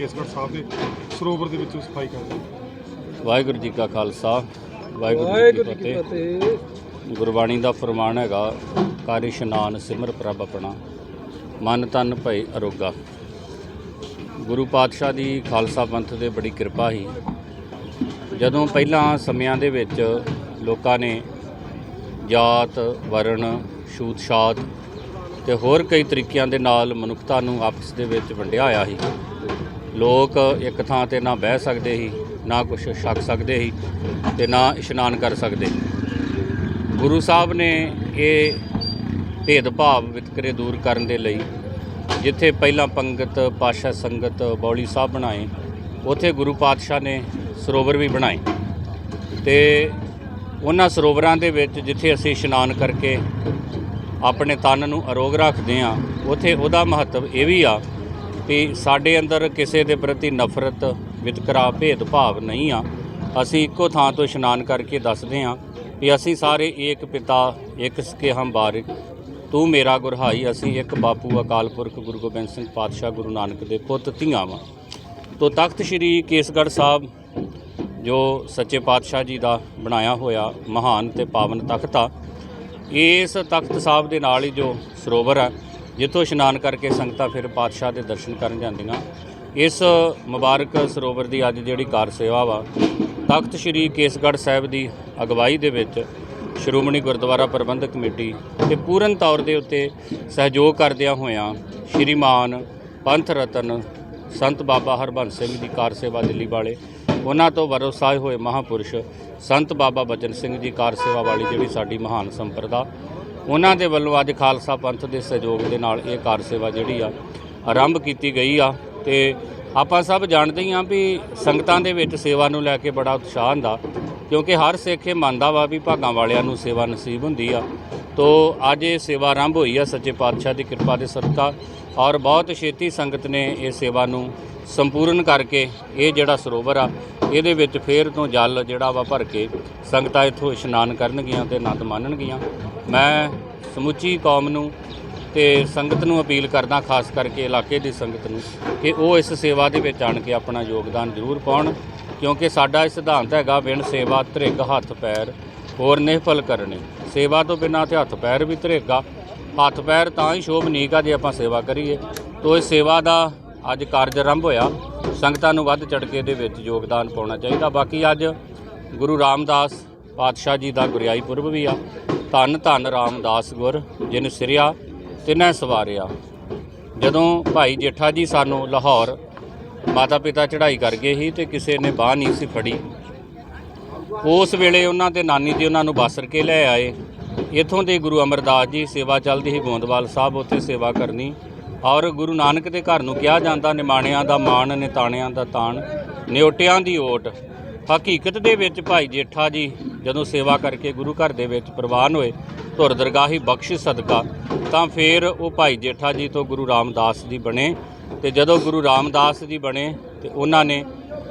ਕੇਸਗੜ੍ਹ ਸਾਹਿਬ ਦੇ ਸਰੋਵਰ ਦੇ ਵਿੱਚ ਸਫ਼ਾਈ ਕਰਦੇ ਹਾਂ। ਵਾਹਿਗੁਰੂ ਜੀ ਕਾ ਖਾਲਸਾ ਵਾਹਿਗੁਰੂ ਜੀ ਕੀ ਫਤਿਹ। ਗੁਰਬਾਣੀ ਦਾ ਫਰਮਾਨ ਹੈਗਾ ਕਰ ਇਸ਼ਨਾਨ ਸਿਮਰ ਪ੍ਰਭ ਆਪਣਾ ਮਨ ਤਨ ਭਈ ਅਰੋਗਾ। ਗੁਰੂ ਪਾਤਸ਼ਾਹ ਦੀ ਖਾਲਸਾ ਪੰਥ ਤੇ ਬੜੀ ਕਿਰਪਾ ਸੀ। ਜਦੋਂ ਪਹਿਲਾਂ ਸਮਿਆਂ ਦੇ ਵਿੱਚ ਲੋਕਾਂ ਨੇ ਜਾਤ ਵਰਣ ਛੂਤ ਛਾਤ ਤੇ ਹੋਰ ਕਈ ਤਰੀਕਿਆਂ ਦੇ ਨਾਲ ਮਨੁੱਖਤਾ ਨੂੰ ਆਪਸ ਦੇ ਵਿੱਚ ਵੰਡਿਆ ਹੋਇਆ ਸੀ ਲੋਕ ਇੱਕ ਥਾਂ ਤੇ ਨਾ ਬਹਿ ਸਕਦੇ ਸੀ, ਨਾ ਕੁਝ ਛਕ ਸਕਦੇ ਸੀ ਤੇ ਨਾ ਇਸ਼ਨਾਨ ਕਰ ਸਕਦੇ। ਗੁਰੂ ਸਾਹਿਬ ਨੇ ਇਹ ਭੇਦਭਾਵ ਵਿਤਕਰੇ ਦੂਰ ਕਰਨ ਦੇ ਲਈ ਜਿੱਥੇ ਪਹਿਲਾਂ ਪੰਗਤ ਪਾਸ਼ਾ ਸੰਗਤ, ਬੌਲੀ ਸਾਹਿਬ ਬਣਾਏ, ਉੱਥੇ ਗੁਰੂ ਪਾਤਸ਼ਾਹ ਨੇ ਸਰੋਵਰ ਵੀ ਬਣਾਏ। ਤੇ ਉਹਨਾਂ ਸਰੋਵਰਾਂ ਦੇ ਵਿੱਚ ਜਿੱਥੇ ਅਸੀਂ ਇਸ਼ਨਾਨ ਕਰਕੇ ਆਪਣੇ ਤਨ ਨੂੰ ਅਰੋਗ ਰੱਖਦੇ ਆ ਉਥੇ ਉਹਦਾ ਮਹੱਤਵ ਇਹ ਵੀ ਆ ਕਿ ਸਾਡੇ ਅੰਦਰ ਕਿਸੇ ਦੇ ਪ੍ਰਤੀ ਨਫ਼ਰਤ, ਵਿਤਕਰਾ, ਭੇਦਭਾਵ ਨਹੀਂ ਆ। ਅਸੀਂ ਇੱਕੋ ਥਾਂ ਤੋਂ ਇਸ਼ਨਾਨ ਕਰਕੇ ਦੱਸਦੇ ਹਾਂ ਵੀ ਅਸੀਂ ਸਾਰੇ ਏਕ ਪਿਤਾ ਇੱਕ ਸਕੇ ਹਮ ਬਾਰਿਕ। ਤੂੰ ਮੇਰਾ ਗੁਰਹਾਈ, ਅਸੀਂ ਇੱਕ ਬਾਪੂ, ਅਕਾਲ ਪੁਰਖ, ਗੁਰੂ ਗੋਬਿੰਦ ਸਿੰਘ ਪਾਤਸ਼ਾਹ, ਗੁਰੂ ਨਾਨਕ ਦੇ ਪੁੱਤ, ਧੀਆਂ ਵਾਂ। ਤੋ ਤਖਤ ਸ੍ਰੀ ਕੇਸਗੜ੍ਹ ਸਾਹਿਬ, ਜੋ ਸੱਚੇ ਪਾਤਸ਼ਾਹ ਜੀ ਦਾ ਬਣਾਇਆ ਹੋਇਆ ਮਹਾਨ ਤੇ ਪਾਵਨ ਤਖਤ ਆ, ਇਸ ਤਖਤ ਸਾਹਿਬ ਦੇ ਨਾਲ ਹੀ ਜੋ ਸਰੋਵਰ ਆ ਜਿੱਥੋਂ ਇਸ਼ਨਾਨ ਕਰਕੇ ਸੰਗਤਾਂ ਫਿਰ ਪਾਤਸ਼ਾਹ ਦੇ ਦਰਸ਼ਨ ਕਰਨ ਜਾਂਦੀਆਂ। ਇਸ ਮੁਬਾਰਕ ਸਰੋਵਰ ਦੀ ਅੱਜ ਜਿਹੜੀ ਕਾਰ ਸੇਵਾ ਵਾ, ਤਖਤ ਸ੍ਰੀ ਕੇਸਗੜ੍ਹ ਸਾਹਿਬ ਦੀ ਅਗਵਾਈ ਦੇ ਵਿੱਚ ਸ਼੍ਰੋਮਣੀ ਗੁਰਦੁਆਰਾ ਪ੍ਰਬੰਧਕ ਕਮੇਟੀ ਤੇ ਪੂਰਨ ਤੌਰ ਦੇ ਉੱਤੇ ਸਹਿਯੋਗ ਕਰਦਿਆਂ ਹੋਇਆਂ ਸ਼੍ਰੀਮਾਨ ਪੰਥ ਰਤਨ ਸੰਤ ਬਾਬਾ ਹਰਬੰਸ ਸਿੰਘ ਦੀ ਕਾਰ ਸੇਵਾ ਦਿੱਲੀ ਵਾਲੇ, ਉਹਨਾਂ ਤੋਂ ਵਰੋਸਾਏ ਹੋਏ ਮਹਾਪੁਰਸ਼ ਸੰਤ ਬਾਬਾ ਬਚਨ ਸਿੰਘ ਜੀ ਕਾਰ ਸੇਵਾ ਵਾਲੀ ਜਿਹੜੀ ਸਾਡੀ ਮਹਾਨ ਸੰਪਰਦਾ ਉਹਨਾਂ ਦੇ ਵੱਲੋਂ ਅੱਜ ਖਾਲਸਾ ਪੰਥ ਦੇ ਸਹਿਯੋਗ ਦੇ ਨਾਲ ਇਹ ਕਾਰ ਸੇਵਾ ਜਿਹੜੀ ਆ ਆਰੰਭ ਕੀਤੀ ਗਈ ਆ ਤੇ ਆਪਾਂ ਸਭ ਜਾਣਦੇ ਹੀ ਹਾਂ ਵੀ ਸੰਗਤਾਂ ਦੇ ਵਿੱਚ ਸੇਵਾ ਨੂੰ ਲੈ ਕੇ ਬੜਾ ਉਤਸ਼ਾਹ ਹੁੰਦਾ, ਕਿਉਂਕਿ ਹਰ ਸਿੱਖ ਇਹ ਮੰਨਦਾ ਵਾ ਵੀ ਭਾਗਾਂ ਵਾਲਿਆਂ ਨੂੰ ਸੇਵਾ ਨਸੀਬ ਹੁੰਦੀ ਆ। ਤੋ ਅੱਜ ਇਹ ਸੇਵਾ ਆਰੰਭ ਹੋਈ ਆ, ਸੱਚੇ ਪਾਤਸ਼ਾਹ ਦੀ ਕਿਰਪਾ ਦੇ ਸਦਕਾ, ਔਰ ਬਹੁਤ ਛੇਤੀ ਸੰਗਤ ਨੇ ਇਹ ਸੇਵਾ ਨੂੰ ਸੰਪੂਰਨ ਕਰਕੇ ਇਹ ਜਿਹੜਾ ਸਰੋਵਰ ਆ, ਇਹਦੇ ਵਿੱਚ ਫੇਰ ਤੋਂ ਜਲ ਜਿਹੜਾ ਵਾ ਭਰ ਕੇ ਸੰਗਤਾਂ ਇੱਥੋਂ ਇਸ਼ਨਾਨ ਕਰਨਗੀਆਂ ਤੇ ਆਨੰਦ ਮਾਣਨਗੀਆਂ ਮੈਂ ਸਮੁੱਚੀ ਕੌਮ ਨੂੰ ਤੇ ਸੰਗਤ ਨੂੰ ਅਪੀਲ ਕਰਦਾ, ਖਾਸ ਕਰਕੇ ਇਲਾਕੇ ਦੀ ਸੰਗਤ ਨੂੰ, ਕਿ ਉਹ ਇਸ ਸੇਵਾ ਦੇ ਵਿੱਚ ਆਣ ਕੇ ਆਪਣਾ ਯੋਗਦਾਨ ਜ਼ਰੂਰ ਪਾਉਣ, ਕਿਉਂਕਿ ਸਾਡਾ ਇਹ ਸਿਧਾਂਤ ਹੈਗਾ, ਬਿਨ ਸੇਵਾ ਧ੍ਰਿਗ ਹੱਥ ਪੈਰ ਹੋਰ ਨਿਹਫਲ ਕਰਨੇ। ਸੇਵਾ ਤੋਂ ਬਿਨਾਂ ਤੇ ਹੱਥ ਪੈਰ ਵੀ ਧ੍ਰਿਗਾ ਹੱਥ ਪੈਰ ਤਾਂ ਹੀ ਸ਼ੋਭਨੀਕ ਆ ਜੇ ਆਪਾਂ ਸੇਵਾ ਕਰੀਏ। ਤੋ ਇਹ ਸੇਵਾ ਦਾ ਅੱਜ ਕਾਰਜ ਆਰੰਭ ਹੋਇਆ। ਸੰਗਤਾਂ ਨੂੰ ਵੱਧ ਚੜ ਕੇ ਇਹਦੇ ਵਿੱਚ ਯੋਗਦਾਨ ਪਾਉਣਾ ਚਾਹੀਦਾ। ਬਾਕੀ ਅੱਜ ਗੁਰੂ ਰਾਮਦਾਸ ਪਾਤਸ਼ਾਹ ਜੀ ਦਾ ਗੁਰਿਆਈ ਪੁਰਬ ਵੀ ਆ। ਧੰਨ ਧੰਨ ਰਾਮਦਾਸ ਗੁਰ, ਜਿਨ ਸਿਰਿਆ ਤਿਨੈ ਸਵਾਰਿਆ ਜਦੋਂ ਭਾਈ ਜੇਠਾ ਜੀ ਸਾਨੂੰ ਲਾਹੌਰ ਮਾਤਾ ਪਿਤਾ ਚੜ੍ਹਾਈ ਕਰ ਗਏ ਸੀ ਤੇ ਕਿਸੇ ਨੇ ਬਾਹ ਨਹੀਂ ਸੀ ਫੜੀ, ਉਸ ਵੇਲੇ ਉਹਨਾਂ ਦੇ ਨਾਨੀ ਜੀ ਉਹਨਾਂ ਨੂੰ ਬਾਸਰ ਕੇ ਲੈ ਆਏ। ਇੱਥੋਂ ਦੇ ਗੁਰੂ ਅਮਰਦਾਸ ਜੀ ਸੇਵਾ ਚੱਲਦੀ ਸੀ ਗੋਂਦਵਾਲ ਸਾਹਿਬ, ਉੱਥੇ ਸੇਵਾ ਕਰਨੀ। ਔਰ ਗੁਰੂ ਨਾਨਕ ਦੇ ਘਰ ਨੂੰ ਕਿਹਾ ਜਾਂਦਾ, ਨਿਮਾਣਿਆਂ ਦਾ ਮਾਣ, ਨਿਤਾਣਿਆਂ ਦਾ ਤਾਣ ਨਿਓਟਿਆਂ ਦੀ ਓਟ। ਹਕੀਕਤ ਦੇ ਵਿੱਚ ਭਾਈ ਜੇਠਾ ਜੀ ਜਦੋਂ ਸੇਵਾ ਕਰਕੇ ਗੁਰੂ ਘਰ ਦੇ ਵਿੱਚ ਪ੍ਰਵਾਨ ਹੋਏ, ਧੁਰ ਦਰਗਾਹੀ ਬਖਸ਼ਿਸ਼ ਸਦਕਾ, ਤਾਂ ਫਿਰ ਉਹ ਭਾਈ ਜੇਠਾ ਜੀ ਤੋਂ ਗੁਰੂ ਰਾਮਦਾਸ ਜੀ ਬਣੇ ਤੇ ਜਦੋਂ ਗੁਰੂ ਰਾਮਦਾਸ ਜੀ ਬਣੇ ਤੇ ਉਹਨਾਂ ਨੇ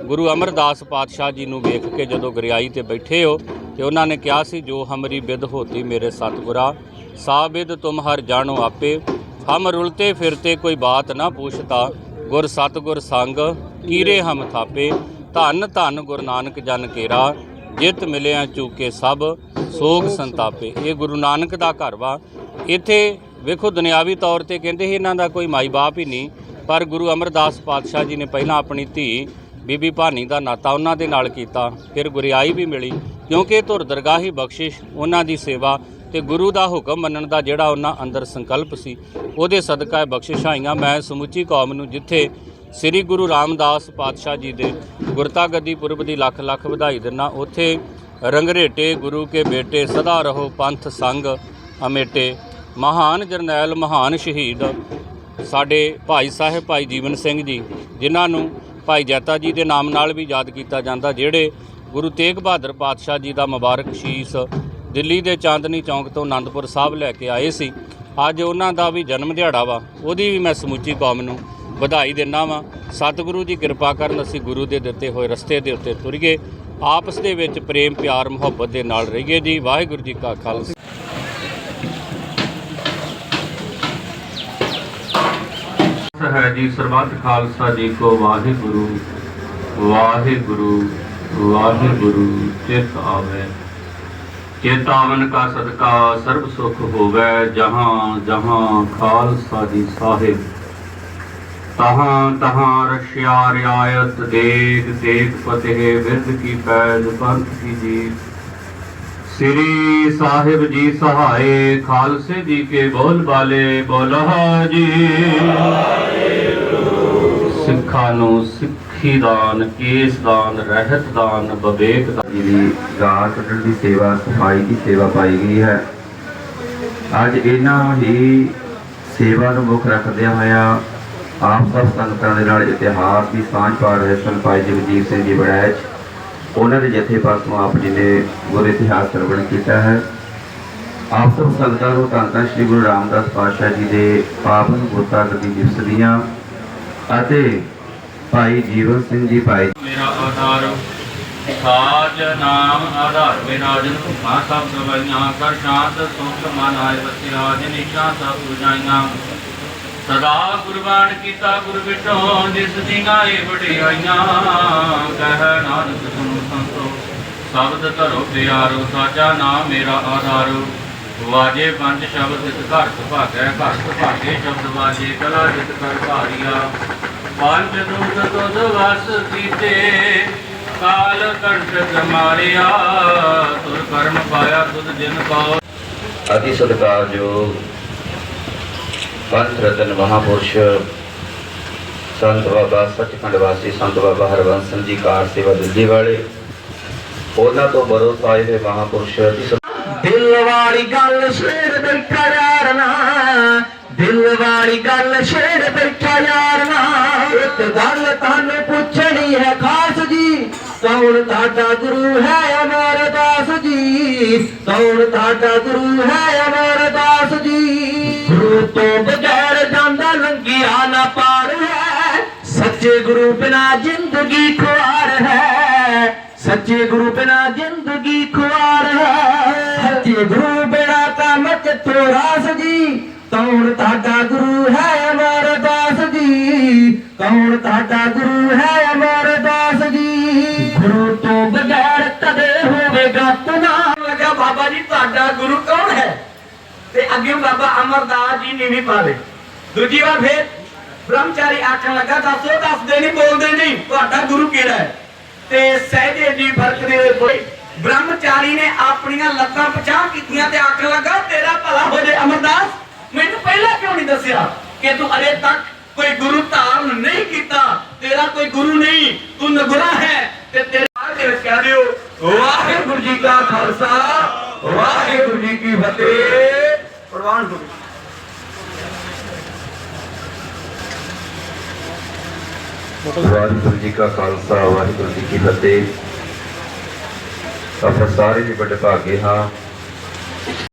ਗੁਰੂ ਅਮਰਦਾਸ ਪਾਤਸ਼ਾਹ ਜੀ ਨੂੰ ਵੇਖ ਕੇ ਜਦੋਂ ਗਰਿਆਈ ਤੇ ਬੈਠੇ ਹੋ, ਤੇ ਉਹਨਾਂ ਨੇ ਕਿਹਾ ਸੀ, ਜੋ ਹਮਰੀ ਬਿਦ ਹੋਤੀ ਮੇਰੇ ਸਤਿਗੁਰਾ ਸਾਬਿਦ ਤੁਮ ਹਰ ਜਾਣੋ ਆਪੇ, ਹਮ ਰੁਲਤੇ ਫਿਰਤੇ ਕੋਈ ਬਾਤ ਨਾ ਪੁੱਛਤਾ, ਗੁਰ ਸਤਿਗੁਰ ਸੰਗ ਕੀਰੇ ਹਮ ਥਾਪੇ ਧੰਨ ਧੰਨ ਗੁਰੂ ਨਾਨਕ ਜਨ ਕੇਰਾ, ਜਿਤ ਮਿਲਿਆ ਚੂਕੇ ਸਭ, ਸੋਗ ਸੰਤਾਪੇ। ਇਹ ਗੁਰੂ ਨਾਨਕ ਦਾ ਘਰ ਵਾ। ਇੱਥੇ ਵੇਖੋ ਦੁਨਿਆਵੀ ਤੌਰ ਤੇ ਕਹਿੰਦੇ ਸੀ ਇਹਨਾਂ ਦਾ ਕੋਈ ਮਾਈ ਬਾਪ ਹੀ ਨਹੀਂ, ਪਰ ਗੁਰੂ ਅਮਰਦਾਸ ਪਾਤਸ਼ਾਹ ਜੀ ਨੇ ਪਹਿਲਾਂ ਆਪਣੀ ਧੀ ਬੀਬੀ ਭਾਨੀ ਦਾ ਨਾਤਾ ਉਹਨਾਂ ਦੇ ਨਾਲ ਕੀਤਾ, ਫਿਰ ਗੁਰਿਆਈ ਵੀ ਮਿਲੀ, ਕਿਉਂਕਿ ਧੁਰ ਦਰਗਾਹੀ ਬਖਸ਼ਿਸ਼, ਉਹਨਾਂ ਦੀ ਸੇਵਾ ਤੇ ਗੁਰੂ ਦਾ ਹੁਕਮ ਮੰਨਣ ਦਾ ਜਿਹੜਾ ਉਹਨਾਂ ਅੰਦਰ ਸੰਕਲਪ ਸੀ, ਉਹਦੇ ਸਦਕਾ ਇਹ ਬਖਸ਼ਿਸ਼ਾਂ ਆਈਆਂ। ਮੈਂ ਸਮੁੱਚੀ ਕੌਮ ਨੂੰ ਜਿੱਥੇ ਸ੍ਰੀ ਗੁਰੂ ਰਾਮਦਾਸ ਪਾਤਸ਼ਾਹ ਜੀ ਦੇ ਗੁਰਤਾ ਗੱਦੀ ਪੁਰਬ ਦੀ ਲੱਖ ਲੱਖ ਵਧਾਈ ਦਿੰਨਾ ਉੱਥੇ ਰੰਗਰੇਟੇ ਗੁਰੂ ਕੇ ਬੇਟੇ ਸਦਾ ਰਹੋ ਪੰਥ ਸੰਗ ਅਮੇਟੇ। ਮਹਾਨ ਜਰਨੈਲ, ਮਹਾਨ ਸ਼ਹੀਦ ਸਾਡੇ ਭਾਈ ਸਾਹਿਬ, ਭਾਈ ਜੀਵਨ ਸਿੰਘ ਜੀ, ਜਿਨ੍ਹਾਂ ਨੂੰ ਭਾਈ ਜੈਤਾ ਜੀ ਦੇ ਨਾਮ ਨਾਲ ਵੀ ਯਾਦ ਕੀਤਾ ਜਾਂਦਾ, ਜਿਹੜੇ ਗੁਰੂ ਤੇਗ ਬਹਾਦਰ ਪਾਤਸ਼ਾਹ ਜੀ ਦਾ ਮੁਬਾਰਕ ਸ਼ੀਸ ਦਿੱਲੀ ਦੇ ਚਾਂਦਨੀ ਚੌਂਕ ਤੋਂ ਆਨੰਦਪੁਰ ਸਾਹਿਬ ਲੈ ਕੇ ਆਏ ਸੀ। ਅੱਜ ਉਹਨਾਂ ਦਾ ਵੀ ਜਨਮ ਦਿਹਾੜਾ ਵਾ, ਉਹਦੀ ਵੀ ਮੈਂ ਸਮੁੱਚੀ ਕੌਮ ਨੂੰ ਵਧਾਈ ਦਿੰਦਾ ਵਾਂ। ਸਤਿਗੁਰੂ ਜੀ ਕਿਰਪਾ ਕਰਨ ਅਸੀਂ ਗੁਰੂ ਦੇ ਦਿੱਤੇ ਹੋਏ ਰਸਤੇ ਦੇ ਉੱਤੇ ਤੁਰੀਏ ਆਪਸ ਦੇ ਵਿੱਚ ਪ੍ਰੇਮ, ਪਿਆਰ, ਮੁਹੱਬਤ ਦੇ ਨਾਲ ਰਹੀਏ ਜੀ। ਵਾਹਿਗੁਰੂ ਜੀ ਕਾ ਖਾਲਸਾ ਹੈ ਜੀ, ਸਰਬੱਤ ਖਾਲਸਾ ਜੀ ਕੋ ਵਾਹਿਗੁਰੂ। ਵਾਹਿਗੁਰੂ ਵਾਹਿਗੁਰੂ, ਚਿਤ ਆਵੇ। ਚੇਤਾਵਨ ਕਾ ਸਦਕਾ ਸਰਬ ਸੁਖ ਹੋਵੇ। ਜਹਾਂ ਜਹਾਂ ਖਾਲਸਾ ਜੀ ਸਾਹਿਬ। ਤਹਾਂ ਤਹਾਂ ਰਸ਼ਿਆ ਰਿਆਇਤ ਦੇਗ ਦੇਗ ਫਤਿਹ ਬਿਰਦ ਕੀ ਪੈਜ ਪੰਥ ਕੀ ਜੀ ਸ੍ਰੀ ਸਾਹਿਬ ਜੀ ਸਹਾਏ, ਖਾਲਸੇ ਜੀ ਕੇ ਬੋਲ ਬਾਲੇ ਬੋਲਹਾ ਜੀ। ਸਿੱਖਾਂ ਨੂੰ ਸਿੱਖੀ ਦਾਨ, ਕੇਸ ਦਾਨ, ਰਹਿਤ ਦਾਨ ਵਿਵੇਕ ਦਾਨ। ਦੀ ਗਾਂ ਕੱਢਣ ਦੀ ਸੇਵਾ, ਸਫ਼ਾਈ ਦੀ ਸੇਵਾ ਪਾਈ ਗਈ ਹੈ। ਅੱਜ ਇਹਨਾਂ ਹੀ ਸੇਵਾ ਨੂੰ ਮੁੱਖ ਰੱਖਦਿਆਂ ਹੋਇਆ ਆਪ ਸਭ ਸੰਗਤਾਂ ਦੇ ਨਾਲ ਇਤਿਹਾਸ ਦੀ ਸਾਂਝ ਪਾ ਰਹੇ ਸਨ ਭਾਈ ਜਗਜੀਤ ਸਿੰਘ ਜੀ ਬੜੈਚ। ਉਹਨਾਂ ਦੇ ਜਥੇ ਪਾਸੋਂ ਆਪ ਜੀ ਨੇ ਗੁਰ ਇਤਿਹਾਸ ਸਰਵਣ ਕੀਤਾ ਹੈ। ਆਪ ਸਭ ਸੰਗਤਾਂ ਨੂੰ ਧੰਨ ਧੰਨ ਸ੍ਰੀ ਗੁਰੂ ਰਾਮਦਾਸ ਪਾਤਸ਼ਾਹ ਜੀ ਦੇ ਪਾਵਨ ਗੁਰਤਾ ਗੱਦੀ ਦਿਵਸ ਦੀਆਂ ਅਤੇ ਭਾਈ ਜੀਵਨ ਸਿੰਘ ਜੀ, ਭਾਈ ਮੇਰਾ ਆਧਾਰ, ਸਾਜ ਨਾਮ ਆਧਾਰ ਮੇਰਾ ਜਨ ਭੁਖਾਂ ਸਭ ਗਵਾਈਆਂ, ਕਰ ਸ਼ਾਂਤ ਸੁਖ ਮਨ ਆਏ ਵਸਿਆ ਜਿਨਿਸ਼ਾ ਸਭ ਪੁਜਾਈਆਂ ਸਦਾ ਕੁਰਬਾਨ ਕੀਤਾ ਗੁਰ ਵਿਟੋ ਜਿਸ ਦੀਆਂ ਇਹ ਵਡਿਆਈਆਂ। ਕਹਿ ਨਾਨਕ ਸੁਣ ਸੰਤੋ, ਸ਼ਬਦ ਧਰੋ ਪਿਆਰੋ, ਸਾਚਾ ਨਾਮ ਮੇਰਾ ਆਧਾਰੋ। ਵਾਜੇ ਪੰਜ ਸ਼ਬਦ ਤਿਤ ਘਰ ਸੁਭਾਗੈ, ਘਰ ਸੁਭਾਗੇ ਸ਼ਬਦ ਵਾਜੇ, ਕਲਾ ਜਿਤ ਕਰ ਭਾਰੀਆ। ਪੰਜ ਦੂਤ ਤੁਧ ਵਸ ਕੀਤੇ, ਕਾਲ ਕੰਟਕ ਮਾਰਿਆ। ਤੁਰ ਕਰਮ ਪਾਇਆ ਤੁਧ ਜਿਨ ਕੋ। ਅਤੀ ਸਤਿਕਾਰਯੋਗ ਪੰਥ ਰਤਨ ਮਹਾਪੁਰਸ਼ ਸੰਤ ਬਾਬਾ ਸੱਚਖੰਡ ਵਾਸੀ, ਸੰਤ ਬਾਬਾ ਹਰਵੰਸ ਸਿੰਘ ਜੀ, ਕਾਰ ਸੇਵਾ ਦਿੱਲੀ ਵਾਲੇ। ਉਹਨਾਂ ਤੋਂ ਬਰੋਸ ਆਏ ਹੋਏ ਮਹਾਪੁਰਸ਼ ਦਿਲ ਵਾਲੀ ਗੱਲ ਸ਼ੇਰ ਬੈਠਾ ਨਾ। ਦਿਲ ਵਾਲੀ ਗੱਲ ਸ਼ੇਰ ਬੈਠਾ ਨਾ। ਇੱਕ ਗੱਲ ਤੁਹਾਨੂੰ ਪੁੱਛਣੀ ਹੈ ਖਾਸ ਜੀ, ਕੌਣ ਤੁਹਾਡਾ ਗੁਰੂ ਹੈ ਅਮਰਦਾਸ ਜੀ? ਕੌਣ ਤੁਹਾਡਾ ਗੁਰੂ ਹੈ ਗੁਰੂ ਤੋਂ ਬਗੈਰ ਜਾਂਦਾ ਲੰਘਿਆ ਨਾ ਪਾਰ ਹੈ। ਸੱਚੇ ਗੁਰੂ ਬਿਨਾ ਜ਼ਿੰਦਗੀ ਖੁਆਰ ਹੈ। ਸੱਚੇ ਗੁਰੂ ਬਿਨਾ ਜ਼ਿੰਦਗੀ ਖੁਆਰ ਹੈ। ਸੱਚੇ ਗੁਰੂ ਬਿਨਾ ਤਾਂ ਮਤ ਰਾਸ ਜੀ। ਕੌਣ ਤੁਹਾਡਾ ਗੁਰੂ ਹੈ ਅਮਰਦਾਸ ਜੀ? ਕੌਣ ਤੁਹਾਡਾ ਗੁਰੂ ਹੈ ਅਮਰਦਾਸ ਜੀ? ਗੁਰੂ ਤੋਂ ਬਗੈਰ ਕਦੇ ਹੋਵੇਗਾ ਤੁਨਾ ਲੱਗਾ ਬਾਬਾ ਜੀ, ਤੁਹਾਡਾ ਗੁਰੂ ਕੌਣ ਤੇ ਅੱਗੇ ਬਾਬਾ ਅਮਰਦਾਸ ਜੀ ਨੇ ਵੀ ਪਾਵੇ ਦੂਜੀ ਵਾਰ ਫੇਰ ਬ੍ਰਹਮਚਾਰੀ ਆਖਣ ਲੱਗਾ, ਦੱਸੋ ਦੱਸਦੇ ਨਹੀਂ ਬੋਲਦੇ ਨਹੀਂ, ਤੁਹਾਡਾ ਗੁਰੂ ਕਿਹੜਾ ਹੈ? ਤੇ ਸਹਿਜੇ ਜੀ ਫ਼ਰਕ ਦੇ ਹੋਏ ਬ੍ਰਹਮਚਾਰੀ ਨੇ ਆਪਣੀਆਂ ਲੱਤਾਂ ਪਛਾਹ ਕੀਤੀਆਂ ਤੇ ਆਖਣ ਲੱਗਾ, ਤੇਰਾ ਭਲਾ ਹੋ ਜੇ ਅਮਰਦਾਸ, ਮੈਨੂੰ ਪਹਿਲਾਂ ਕਿਉਂ ਨਹੀਂ ਦੱਸਿਆ ਕਿ ਤੂੰ ਅਜੇ ਤੱਕ ਕੋਈ ਗੁਰੂ ਧਾਰਨ ਨਹੀਂ ਕੀਤਾ? ਤੇਰਾ ਕੋਈ ਗੁਰੂ ਨਹੀਂ, ਤੂੰ ਨਗੁਰਾ ਹੈ ਤੇ ਤੇਰੇ ਦੇ ਵਿੱਚ ਕਹਿ ਦਿਓ, ਵਾਹਿਗੁਰੂ ਜੀ ਕਾ ਖਾਲਸਾ, ਵਾਹਿਗੁਰੂ ਜੀ ਕੀ ਫਤਿਹ। ਪ੍ਰਵਾਨ ਹੋ ਵਾਹਿਗੁਰੂ ਜੀ ਕਾ ਖਾਲਸਾ, ਵਾਹਿਗੁਰੂ ਜੀ ਕੀ ਫਤਿਹ। ਆਪਾਂ ਸਾਰੇ ਜੀ ਬੜੇ ਭਾਗੇ ਹਾਂ